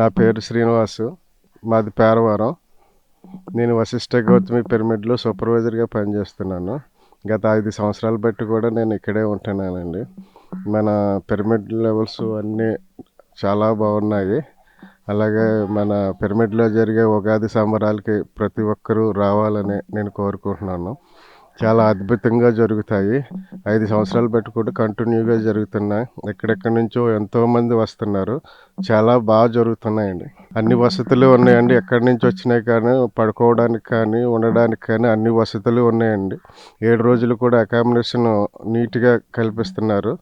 నా పేరు శ్రీనివాసు. మాది పేరవరం. నేను వశిష్ఠ గౌతమి పిరమిడ్లో సూపర్వైజర్గా పనిచేస్తున్నాను. గత ఐదు సంవత్సరాలు బట్టి కూడా నేను ఇక్కడే ఉంటున్నానండి. మన పిరమిడ్ లెవెల్స్ అన్నీ చాలా బాగున్నాయి. అలాగే మన పిరమిడ్లో జరిగే ఉగాది సంబరాలకి ప్రతి ఒక్కరూ రావాలని నేను కోరుకుంటున్నాను. చాలా అద్భుతంగా జరుగుతాయి. ఐదు సంవత్సరాలు బట్టి కూడా కంటిన్యూగా జరుగుతున్నాయి. ఎక్కడెక్కడి నుంచో ఎంతోమంది వస్తున్నారు. చాలా బాగా జరుగుతున్నాయండి. అన్ని వసతులు ఉన్నాయండి. ఎక్కడి నుంచి వచ్చినాయి కానీ పడుకోవడానికి కానీ ఉండడానికి కానీ అన్ని వసతులు ఉన్నాయండి. ఏడు రోజులు కూడా అకామిడేషన్ నీట్గా కల్పిస్తున్నారు.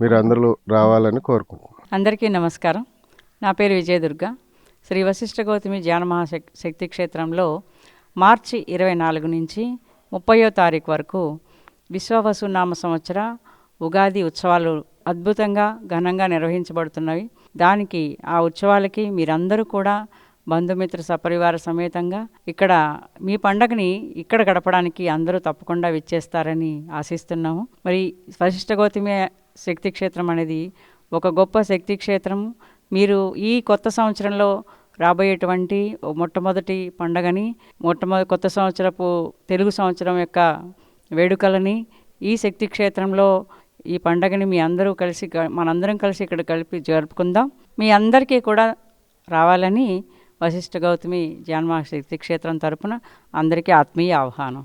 మీరు అందరూ రావాలని కోరుకుంటున్నాను అందరికీ నమస్కారం. నా పేరు విజయదుర్గ. శ్రీ వశిష్ఠ గౌతమి ధ్యాన మహాశక్ శక్తి క్షేత్రంలో మార్చి ఇరవై నాలుగు నుంచి ముప్పయో తారీఖు వరకు విశ్వవసునామ సంవత్సర ఉగాది ఉత్సవాలు అద్భుతంగా ఘనంగా నిర్వహించబడుతున్నవి. దానికి ఆ ఉత్సవాలకి మీరందరూ కూడా బంధుమిత్ర సపరివార సమేతంగా ఇక్కడ మీ పండగని ఇక్కడ గడపడానికి అందరూ తప్పకుండా విచ్చేస్తారని ఆశిస్తున్నాము. మరి వశిష్ఠ గౌతమి శక్తి క్షేత్రం అనేది ఒక గొప్ప శక్తి క్షేత్రం మీరు ఈ కొత్త సంవత్సరంలో రాబోయేటువంటి మొట్టమొదటి పండగని మొట్టమొదటి కొత్త సంవత్సరపు తెలుగు సంవత్సరం యొక్క వేడుకలని ఈ శక్తి క్షేత్రంలో ఈ పండగని మీ అందరూ కలిసి మనందరం కలిసి ఇక్కడ కలిపి జరుపుకుందాం. మీ అందరికీ కూడా రావాలని వశిష్ఠ గౌతమి జన్మ శక్తి క్షేత్రం తరపున అందరికీ ఆత్మీయ ఆహ్వానం.